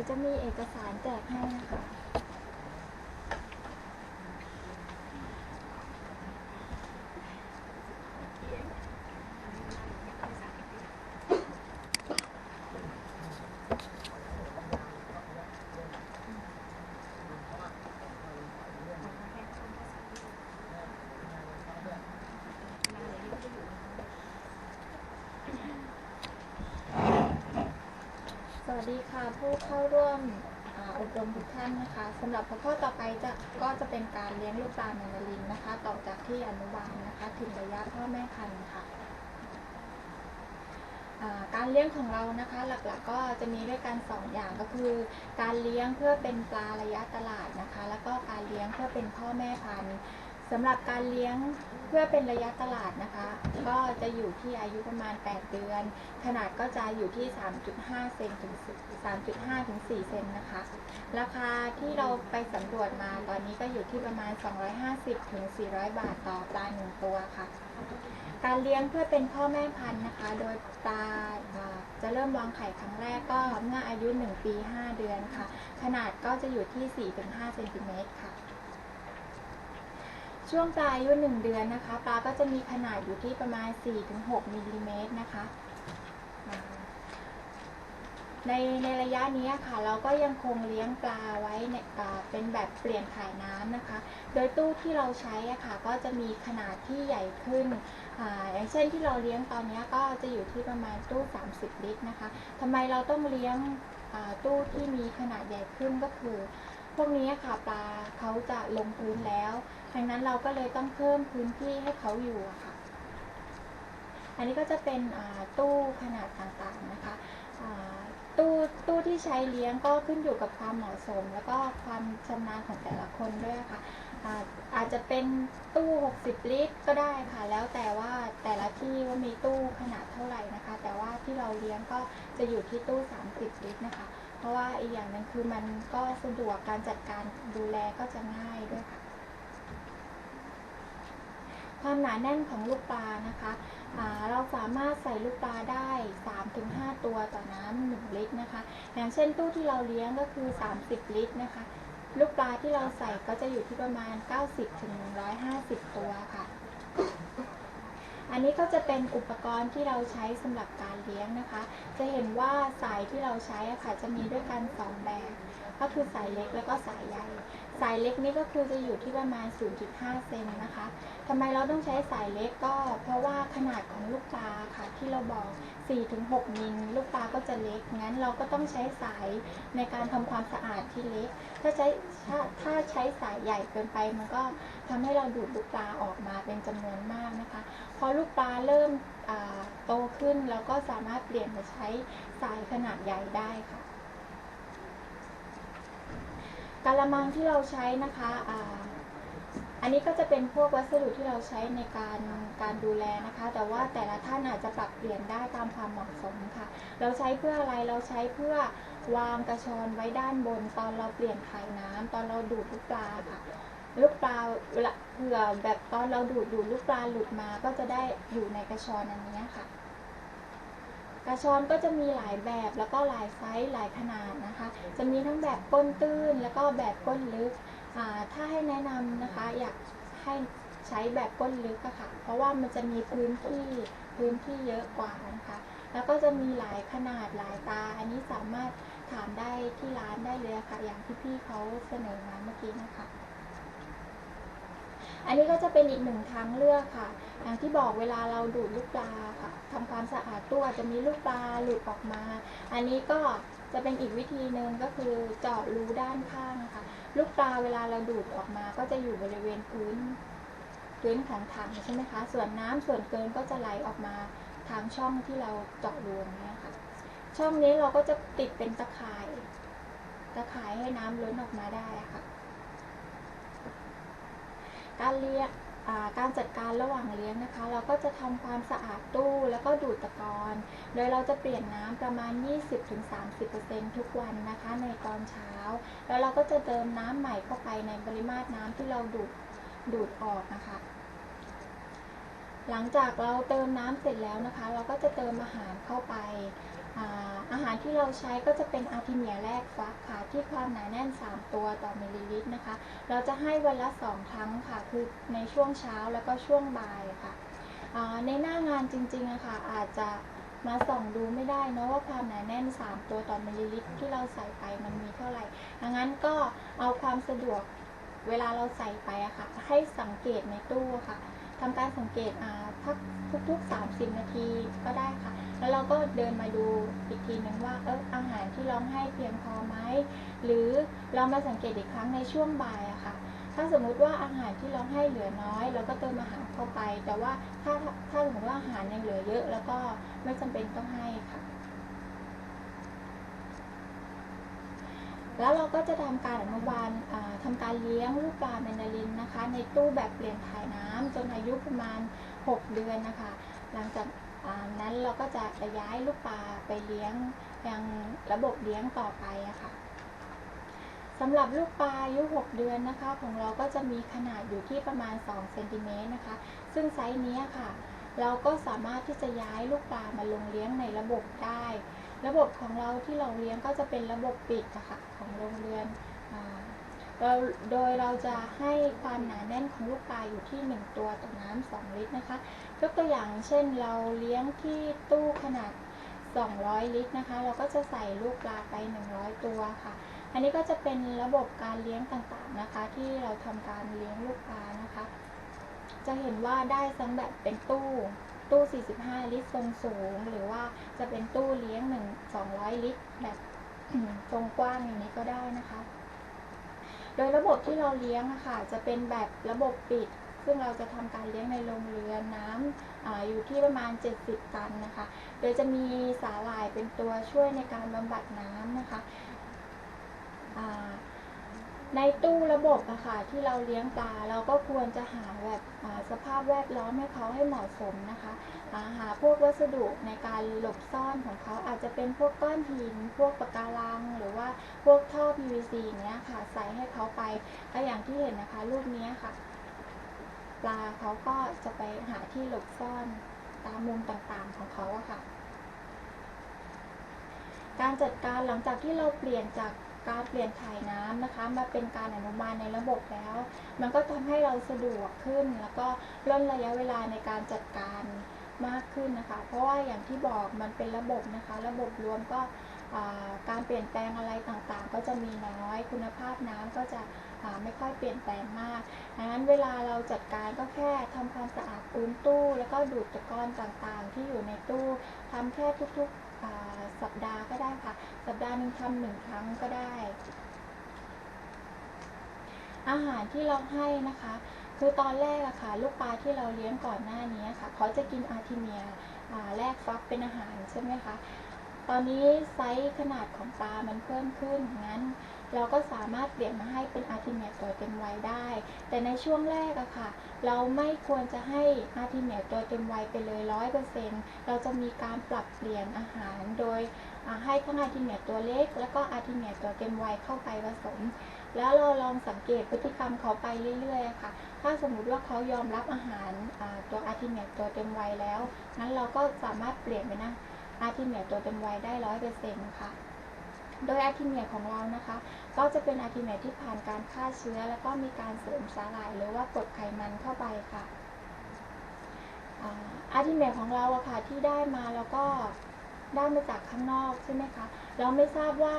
ขาจะมีเอกสารแจกให้นะคะ สวัสดีค่ะผู้เข้าร่วมอบรมทุกท่านนะคะสำหรับหัวข้อต่อไปจะก็จะเป็นการเลี้ยงลูกปลาแมนดารินนะคะ ต่อจากที่อนุบาลนะคะถึงระยะพ่อแม่พันธุ์ค่ะการเลี้ยงของเรานะคะหลักๆก็จะมีด้วยกันสองอย่างก็คือ การเลี้ยงเพื่อเป็นปลาระยะตลาดนะคะ แล้วก็การเลี้ยงเพื่อเป็นพ่อแม่พันธุ์ สำหรับการเลี้ยงเพื่อเป็นระยะตลาดนะคะ ก็จะอยู่ที่อายุประมาณ 8 เดือน ขนาดก็จะอยู่ที่ 3.5 เซนถึง 3.5 ถึง 4 เซนนะคะ ราคาที่เราไปสำรวจมาตอนนี้ก็อยู่ที่ประมาณ 250 ถึง 400 บาทต่อปลาหนึ่งตัวค่ะ การเลี้ยงเพื่อเป็นพ่อแม่พันธุ์นะคะ โดยปลาอ่าจะเริ่มวางไข่ครั้งแรกก็เมื่ออายุ 1 ปี 5 เดือนค่ะ ขนาดก็จะอยู่ที่ 4-5 เซนติเมตรค่ะ ช่วงปลายอายุ1เดือนนะคะปลาก็จะมีขนาดอยู่ที่ประมาณ 4-6มิลลิเมตรนะคะในในระยะนี้ค่ะ เราก็ยังคงเลี้ยงปลาไว้เนี่ยอ่าเป็นแบบเปลี่ยนถ่ายน้ำนะคะ โดยตู้ที่เราใช้อะค่ะ ก็จะมีขนาดที่ใหญ่ขึ้นอาอย่างเช่นที่เราเลี้ยงตอนนี้ก็จะอยู่ที่ประมาณตู้ 30 ลิตรนะคะทำไมเราต้องเลี้ยงอ่าตู้ที่มีขนาดใหญ่ขึ้นก็คือ พวกนี้ค่ะปลาเขาจะลงพื้นแล้วดังนั้นเราก็เลยต้องเพิ่มพื้นที่ให้เขาอยู่ค่ะ อันนี้ก็จะเป็นตู้ขนาดต่างๆนะคะตู้ตู้ที่ใช้เลี้ยงก็ขึ้นอยู่กับความเหมาะสม แล้วก็ความชำนาญของแต่ละคนด้วยค่ะอาอาจจะเป็นตู้ 60 ลิตรก็ได้ค่ะ แล้วแต่ว่าแต่ละที่ว่ามีตู้ขนาดเท่าไหร่นะคะ แต่ว่าที่เราเลี้ยงก็จะอยู่ที่ตู้ 30 ลิตรนะคะ เพราะว่าอีกอย่างหนึงคือมันก็สะดวกการจัดการดูแลก็จะง่ายด้วยค่ะ ความหนาแน่นของลูกปลานะคะเราสามารถใส่ลูกปลาได้ 3-5 ตัวต่อน้ำ1ลิตรนะคะ อย่างเช่นตู้ที่เราเลี้ยงก็คือ 30 ลิตรนะคะ ลูกปลาที่เราใส่ก็จะอยู่ที่ประมาณ 90-150 ตัวค่ะ อันนี้ก็จะเป็นอุปกรณ์ที่เราใช้สำหรับการเลี้ยงนะคะ จะเห็นว่าสายที่เราใช้ค่ะจะมีด้วยกันสองแบบ ก็คือสายเล็กแล้วก็สายใหญ่ สายเล็กนี่ก็คือจะอยู่ที่ประมาณ 0.5 เซนนะคะทำไมเราต้องใช้สายเล็กก็ เพราะว่าขนาดของลูกปลาค่ะที่เราบอก 4-6 มิลลูกปลาก็จะเล็ก งั้นเราก็ต้องใช้สายในการทำความสะอาดที่เล็ก ถ้าใช้ถ้าถ้าใช้สายใหญ่เกินไปมันก็ทำให้เราดูดลูกปลาออกมาเป็นจำนวนมากนะคะ พอลูกปลาเริ่มโตขึ้นเราก็สามารถเปลี่ยนมาใช้สายขนาดใหญ่ได้ค่ะ กะละมังที่เราใช้นะคะอ่าอันนี้ก็จะเป็นพวกวัสดุที่เราใช้ในการการดูแลนะคะ แต่ว่าแต่ละท่านอาจจะปรับเปลี่ยนได้ตามความเหมาะสมค่ะ เราใช้เพื่ออะไรเราใช้เพื่อวางกระชอนไว้ด้านบน ตอนเราเปลี่ยนถ่ายน้ำตอนเราดูดลูกปลาค่ะลูกปลาเวลาเผื่อแบบตอนเราดูดดูดลูกปลาหลุดมาก็จะได้อยู่ในกระชอนอันนี้ค่ะ กระชอนก็จะมีหลายแบบแล้วก็หลายไซส์หลายขนาดนะคะ จะมีทั้งแบบก้นตื้นแล้วก็แบบก้นลึก ถ้าให้แนะนำนะคะอยากให้ใช้แบบก้นลึกอะค่ะ เพราะว่ามันจะมีพื้นที่พื้นที่เยอะกว่านะคะ แล้วก็จะมีหลายขนาดหลายตา อันนี้สามารถถามได้ที่ร้านได้เลยะค่ะ อย่างที่พี่เขาเสนอมาเมื่อกี้นะคะ อันนี้ก็จะเป็นอีกหนึ่งทางเลือกค่ะอย่างที่บอกเวลาเราดูดลูกปลาค่ะทำความสะอาดตู้อาจจะมีลูกปลาหลุดออกมา อันนี้ก็จะเป็นอีกวิธีหนึ่งก็คือเจาะรูด้านข้างค่ะ ลูกปลาเวลาเราดูดออกมา ก็จะอยู่บริเวณพื้นพื้นของถังใช่ไหมคะ ส่วนน้ำส่วนเกินก็จะไหลออกมาทางช่องที่เราเจาะรูนี้ค่ะ ช่องนี้เราก็จะติดเป็นตะข่าย ตะข่ายให้น้ำล้นออกมาได้ค่ะ การเลี้ยงการจัดการระหว่างเลี้ยงนะคะ เราก็จะทำความสะอาดตู้แล้วก็ดูดตะกอนโดยเราจะเปลี่ยนน้ำประมาณ 20-30%ทุกวันนะคะในตอนเช้า แล้วเราก็จะเติมน้ำใหม่เข้าไปในปริมาตรน้ำที่เราดูดดูดออกนะคะ หลังจากเราเติมน้ำเสร็จแล้วนะคะ เราก็จะเติมอาหารเข้าไป อาหารที่เราใช้ก็จะเป็นอาร์ทิเมียแรกฟักค่ะที่ความหนาแน่น 3 ตัวต่อมิลลิลิตรนะคะ เราจะให้วันละ 2 ครั้งค่ะ คือในช่วงเช้าแล้วก็ช่วงบ่ายค่ะในหน้างานจริงๆะค่ะอาจจะมาส่องดูไม่ได้นะว่าความหนาแน่น 3 ตัวต่อมิลลิลิตรที่เราใส่ไปมันมีเท่าไหร่ดังนั้นก็เอาความสะดวก เวลาเราใส่ไปอะค่ะ จะให้สังเกตในตู้ค่ะทำการสังเกตอ่าพักทุกๆ 30 นาทีก็ได้ค่ะ แล้วเราก็เดินมาดูอีกทีนึงว่าเอออาหารที่เราให้เพียงพอไหมหรือเรามาสังเกตอีกครั้งในช่วงบ่ายอะค่ะ ถ้าสมมุติว่าอาหารที่เราให้เหลือน้อยเราก็เติมอาหารเข้าไป แต่ว่าถ้าถ้าสมมติว่าอาหารยังเหลือเยอะ แล้วก็ไม่จำเป็นต้องให้ค่ะ แล้วเราก็จะทำการอนุบาลอ่าทำการเลี้ยงลูกปลาเมนดารินนะคะ ในตู้แบบเปลี่ยนถ่ายน้ำจนอายุประมาณ 6 เดือนนะคะ หลังจากนั้นเราก็จะย้ายลูกปลาไปเลี้ยงยังระบบเลี้ยงต่อไปอะค่ะสำหรับลูกปลาอายุ 6 เดือนนะคะ ของเราก็จะมีขนาดอยู่ที่ประมาณ 2 เซนติเมตรนะคะ ซึ่งไซส์นี้ค่ะ เราก็สามารถที่จะย้ายลูกปลามาลงเลี้ยงในระบบได้ ระบบของเราที่เราเลี้ยงก็จะเป็นระบบปิดะค่ะของโรงเรือนเราโดยเราจะให้ความหนาแน่นของลูกปลาอยู่ที่ 1 ตัวต่อน้ำ2ลิตรนะคะยกตัวอย่างเช่นเราเลี้ยงที่ตู้ขนาด 200 ลิตรนะคะ เราก็จะใส่ลูกปลาไป 100 ตัวค่ะ อันนี้ก็จะเป็นระบบการเลี้ยงต่างๆนะคะ ที่เราทำการเลี้ยงลูกปลานะคะ จะเห็นว่าได้ทั้งแบบเป็นตู้ ตู้ 45 ลิตรทรงสูง หรือว่าจะเป็นตู้เลี้ยง 1 200 ลิตร แบบทรงกว้างอย่างนี้ก็ได้นะคะ โดยระบบที่เราเลี้ยงอะค่ะจะเป็นแบบระบบปิด ซึ่งเราจะทำการเลี้ยงในโรงเรือนน้ำออยู่ที่ประมาณ 70 ตันนะคะ โดยจะมีสาหร่ายเป็นตัวช่วยในการบำบัดน้ำนะคะ ในตู้ระบบอะค่ะที่เราเลี้ยงปลาเราก็ควรจะหาแบบสภาพแวดล้อมให้เขาให้เหมาะสมนะคะอ่าหาพวกวัสดุในการหลบซ่อนของเขาอาจจะเป็นพวกก้อนหิน พวกปะการัง หรือว่าพวกท่อ PVC เนี้ยค่ะใส่ให้เขาไปก็อย่างที่เห็นนะคะรูปนี้ค่ะ ปลาเขาก็จะไปหาที่หลบซ่อนตามมุมต่างๆของเขาอะค่ะ การจัดการหลังจากที่เราเปลี่ยนจาก การเปลี่ยนถ่ายน้ำนะคะ มาเป็นการอนุบาลในระบบแล้ว มันก็ทำให้เราสะดวกขึ้น แล้วก็ล่นระยะเวลาในการจัดการมากขึ้นนะคะ เพราะว่าอย่างที่บอกมันเป็นระบบนะคะ ระบบรวมก็การเปลี่ยนแปลงอะไรต่างๆ ก็จะมีน้อย คุณภาพน้ำก็จะไม่ค่อยเปลี่ยนแปลงมากดังนั้นเวลาเราจัดการก็แค่ทำความสะอาดพื้นตู้ แล้วก็ดูดตะกอนต่างๆ ที่อยู่ในตู้ทำแค่ทุกๆ สัปดาห์ก็ได้ค่ะ สัปดาห์หนึ่งทำหนึ่งครั้งก็ได้ อาหารที่เราให้นะคะ คือตอนแรกอะค่ะ ลูกปลาที่เราเลี้ยงก่อนหน้านี้ค่ะ เขาจะกินอาร์ทิเมียแรกฟักเป็นอาหารใช่ไหมคะ ตอนนี้ไซส์ขนาดของปลามันเพิ่มขึ้นงั้น เราก็สามารถเปลี่ยนมาให้เป็นอาร์ทิเมียตัวเต็มวัยได้ แต่ในช่วงแรกอะค่ะ เราไม่ควรจะให้อาร์ทิเมียตัวเต็มวัยไปเลยร้อยเปอร์เซ็นต์เราจะมีการปรับเปลี่ยนอาหารโดยให้ทั้งอาร์ทิเมียตัวเล็ก แล้วก็อาร์ทิเมียตัวเต็มวัยเข้าไปผสม แล้วเราลองสังเกตพฤติกรรมเขาไปเรื่อยๆค่ะ ถ้าสมมุติว่าเขายอมรับอาหารตัวอาร์ทิเมียตัวเต็มวัยแล้วงั้นเราก็สามารถเปลี่ยนไปนะอาร์ทิเมียตัวเต็มวัยได้ร้อยเปอร์เซ็นต์ค่ะ โดยอาร์ทิเมียของเรานะคะ ก็จะเป็นอาร์ทิเมียที่ผ่านการฆ่าเชื้อ แล้วก็มีการเสริมสาหร่ายหรือว่ากดไขมันเข้าไปค่ะอาทิเมียของเราอะค่ะที่ได้มาแล้วก็ได้มาจากข้างนอกใช่ไหมคะ เราไม่ทราบว่า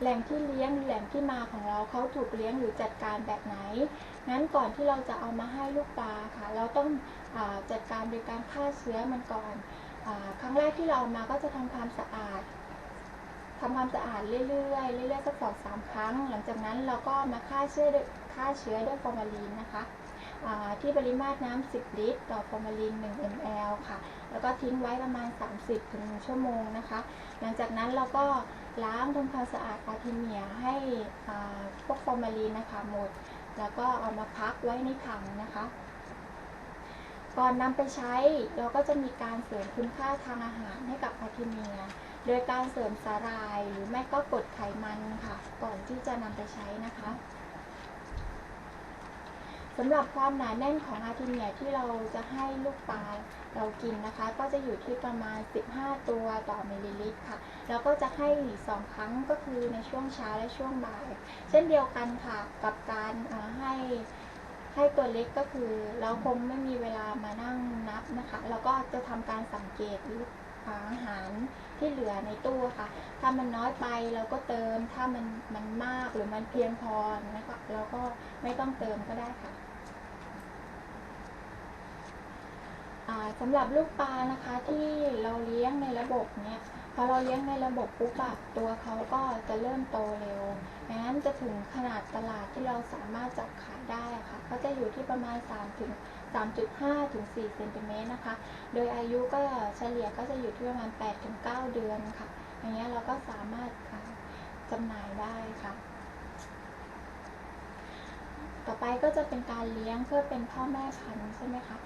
แหล่งที่เลี้ยงแหล่งที่มาของเราเขาถูกเลี้ยงหรือจัดการแบบไหน งั้นก่อนที่เราจะเอามาให้ลูกปลาค่ะ เราต้องอจัดการโดยการฆ่าเชื้อมันก่อนอครั้งแรกที่เราเอามาก็จะทำความสะอาด ทำความสะอาดเรื่อยๆเรื่อยๆสักสองสามครั้ง หลังจากนั้นเราก็มาฆ่าเชื้อฆ่าเชื้อด้วยฟอร์มาลีนนะคะที่ปริมาตรน้ำ 10 ลิตร ต่อฟอร์มาลีน 1 ml ค่ะ แล้วก็ทิ้งไว้ประมาณ 30ถึง1ชั่วโมงนะคะ หลังจากนั้นเราก็ล้างทำความสะอาดอาร์ทิเมียให้พวกฟอร์มาลีนนะคะหมด แล้วก็เอามาพักไว้ในถังนะคะ ก่อนนำไปใช้เราก็จะมีการเสริมคุณค่าทางอาหารให้กับอาร์ทิเมีย โดยการเสริมสาหร่ายหรือไม่ก็กดไขมันค่ะ ก่อนที่จะนำไปใช้นะคะสำหรับความหนาแน่นของอาร์ทิเนียที่เราจะให้ลูกปลาเรากินนะคะ ก็จะอยู่ที่ประมาณ 15 ตัวต่อมิลลิลิตรค่ะ แล้วก็จะให้สองครั้งก็คือในช่วงเช้าและช่วงบ่าย เช่นเดียวกันค่ะกับการให้ให้ตัวเล็กก็คือเราคงไม่มีเวลามานั่งนับนะคะ แล้วก็จะทำการสังเกตอาหาร ที่เหลือในตู้ค่ะ ถ้ามันน้อยไปเราก็เติม ถ้ามันมันมากหรือมันเพียงพอนะคะเราก็ไม่ต้องเติมก็ได้ค่ะสำหรับลูกปลานะคะที่เราเลี้ยงในระบบเนี้ยพอเราเลี้ยงในระบบปุ๊บอะตัวเขาก็จะเริ่มโตเร็วดังนั้นจะถึงขนาดตลาดที่เราสามารถจับขายได้ค่ะ ก็จะอยู่ที่ประมาณ3ถึง 3.5 ถึง 4 เซนติเมตรนะคะ โดยอายุก็เฉลี่ยก็จะอยู่ที่ประมาณ 8 ถึง 9 เดือนค่ะ อย่างเงี้ยเราก็สามารถจำหน่ายได้ค่ะ ต่อไปก็จะเป็นการเลี้ยงเพื่อเป็นพ่อแม่พันธุ์ใช่ไหมคะ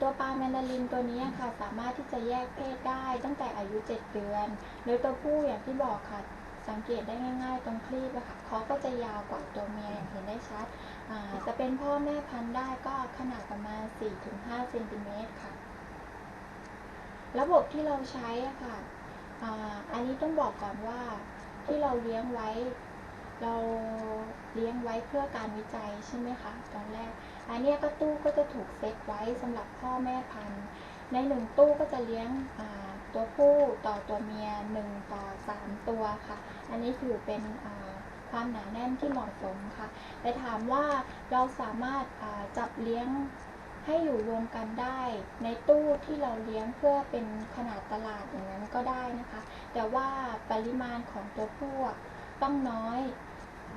ตัวปลาแมนดารินตัวนี้ค่ะ สามารถที่จะแยกเพศได้ตั้งแต่อายุ 7 เดือน โดยตัวผู้อย่างที่บอกค่ะ สังเกตได้ง่าย ๆ ตรงคลีบอะค่ะเขาก็จะยาวกว่าตัวเมียอย่างเห็นได้ชัด จะเป็นพ่อแม่พันธุ์ได้ก็ขนาดประมาณ 4-5เซนติเมตรค่ะ ระบบที่เราใช้ค่ะอ,อันนี้ต้องบอกก่อนว่าที่เราเลี้ยงไว้ เราเลี้ยงไว้เพื่อการวิจัยใช่ไหมคะตอนแรก อันเนี้ยก็ตู้ก็จะถูกเซตไว้สำหรับพ่อแม่พันธุ์ ในหนึ่งตู้ก็จะเลี้ยงตัวผู้ต่อตัวเมียหนึ่งต่อสามตัวค่ะ อันนี้ถือเป็นอ่า ความหนาแน่นที่เหมาะสมค่ะ แต่ถามว่าเราสามารถจับเลี้ยงให้อยู่รวมกันได้ในตู้ที่เราเลี้ยงเพื่อเป็นขนาดตลาดอย่างนั้นก็ได้นะคะ แต่ว่าปริมาณของตัวผู้ต้องน้อย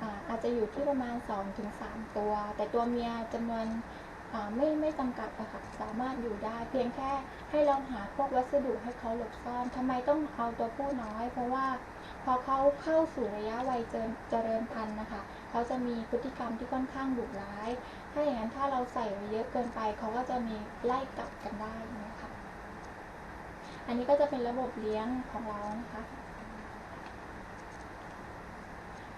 อาอาจจะอยู่ที่ประมาณ 2-3 ตัว แต่ตัวเมียจำนวนไม่ไม่จำกัดอะค่ะสามารถอยู่ได้ เพียงแค่ให้เราหาพวกวัสดุให้เขาหลบซ่อนทำไมต้องเอาตัวผู้น้อย เพราะว่า พอเขาเข้าสู่ระยะวัยเจริญพันธุ์นะคะเขาจะมีพฤติกรรมที่ค่อนข้างดุร้าย ถ้าอย่างนั้นถ้าเราใส่ไว้เยอะเกินไปเขาก็จะมีไล่กัดกันได้นะคะ อันนี้ก็จะเป็นระบบเลี้ยงของเรานะคะ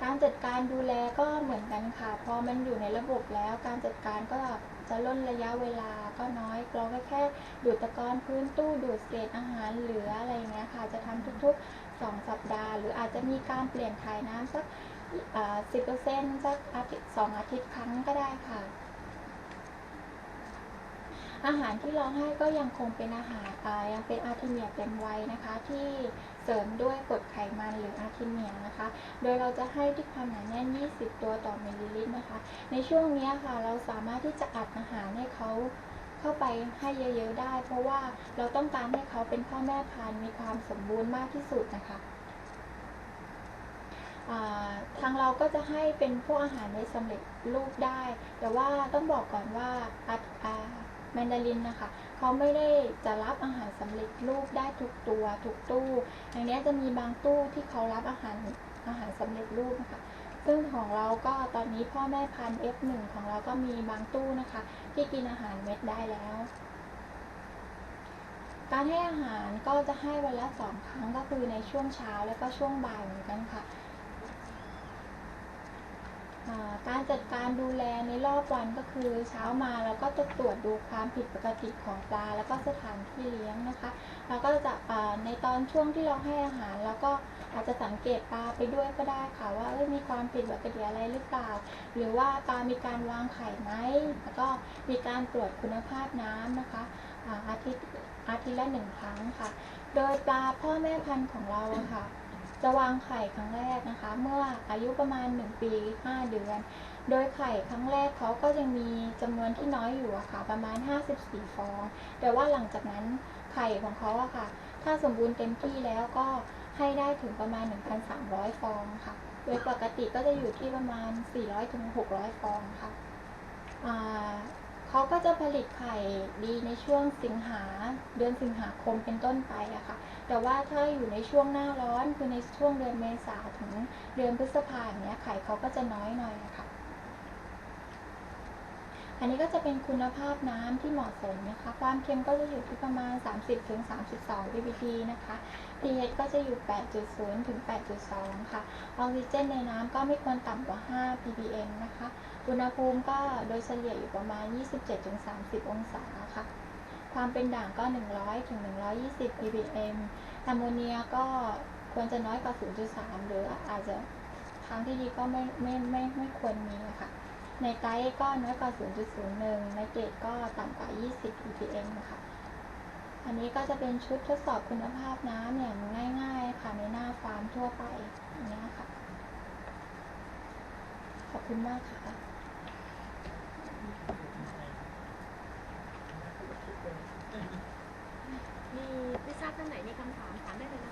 การจัดการดูแลก็เหมือนกันค่ะ พอมันอยู่ในระบบแล้วการจัดการก็จะล่นระยะเวลาก็น้อยเราก็แค่ดูดตะกอนพื้นตู้ดูดเศษอาหารเหลืออะไรอย่างเงี้ยค่ะ จะทำทุกๆ 2 สัปดาห์ หรืออาจจะมีการเปลี่ยนถ่ายน้ำสักสิบเปอร์เซ็นต์สักอาทิตย์สองอาทิตย์ครั้งก็ได้ค่ะ อาหารที่เราให้ก็ยังคงเป็นอาหารยังเป็นอาทิเนียเต็มวัยนะคะ ที่เสริมด้วยกรดไขมันหรืออาทิเนียนะคะ โดยเราจะให้ที่ความหนาแน่น 20 ตัวต่อมิลลิลิตรนะคะ ในช่วงนี้ค่ะเราสามารถที่จะอัดอาหารให้เขา เข้าไปให้เยอะๆได้ เพราะว่าเราต้องการให้เขาเป็นพ่อแม่พันธุ์มีความสมบูรณ์มากที่สุดนะคะทางเราก็จะให้เป็นพวกอาหารในสำเร็จรูปได้ แต่ว่าต้องบอกก่อนว่าอัดแมนดารินนะคะเขาไม่ได้จะรับอาหารสำเร็จรูปได้ทุกตัวทุกตู้ อย่างนี้จะมีบางตู้ที่เขารับอาหารอาหารสำเร็จรูปนะคะ ซึ่งของเราก็ตอนนี้พ่อแม่พันธุ์ F1 ของเราก็มีบางตู้นะคะ ที่กินอาหารเม็ดได้แล้ว การให้อาหารก็จะให้วันละสองครั้งก็คือในช่วงเช้าแล้วก็ช่วงบ่ายเหมือนกันค่ะ การจัดการดูแลในรอบวันก็คือเช้ามาเราก็จะตรวจดูความผิดปกติของปลา แล้วก็สถานที่เลี้ยงนะคะเราก็จะในตอนช่วงที่เราให้อาหารเราก็อาจจะสังเกตปลาไปด้วยก็ได้ค่ะว่ามีความผิดปกติอะไรหรือเปล่า หรือว่าปลามีการวางไข่ไหมแล้วก็มีการตรวจคุณภาพน้ำนะคะอาทิตย์อาทิตย์ละหนึ่งครั้งค่ะ โดยปลาพ่อแม่พันธุ์ของเราค่ะ จะวางไข่ครั้งแรกนะคะ เมื่ออายุประมาณ 1 ปี 5 เดือน โดยไข่ครั้งแรกเขาก็ยังมีจำนวนที่น้อยอยู่อะค่ะ ประมาณ 54 ฟอง แต่ว่าหลังจากนั้นไข่ของเขาอะค่ะ ถ้าสมบูรณ์เต็มที่แล้วก็ให้ได้ถึงประมาณ 1,300 ฟองค่ะ โดยปกติก็จะอยู่ที่ประมาณ 400-600 ฟองค่ะ เขาก็จะผลิตไข่ดีในช่วงสิงหาเดือนสิงหาคมเป็นต้นไปอะค่ะ แต่ว่าถ้าอยู่ในช่วงหน้าร้อนคือในช่วงเดือนเมษาถึงเดือนพฤษภาอย่างเนี้ยไข่เขาก็จะน้อยหน่อยนะคะ อันนี้ก็จะเป็นคุณภาพน้ำที่เหมาะสมนะคะ ความเค็มก็จะอยู่ที่ประมาณ 30-32 ppb นะคะ pH ก็จะอยู่ 8.0 ถึง 8.2 ค่ะ ออกซิเจนในน้ำก็ไม่ควรต่ำกว่า 5 ppm นะคะ อุณหภูมิก็โดยเฉลี่ยอยู่ประมาณ 27-30 องศาค่ะ ความเป็นด่างก็ 100ถึง120 ppm แอมโมเนียก็ควรจะน้อยกว่า 0.3 หรืออาจจะทางที่ดีก็ไม่ไม่ไม่ไม่ควรมีค่ะ ในไตรก็น้อยกว่า 0.01 ในเกรดก็ต่ำกว่า 20 ppm ค่ะ อันนี้ก็จะเป็นชุดทดสอบคุณภาพน้ำอย่างง่ายๆ ค่ะในหน้าฟาร์มทั่วไปอย่างนี้ค่ะ ขอบคุณมากค่ะมีไม่ทราบท่านไหนมีคำถามถามได้เลยนะ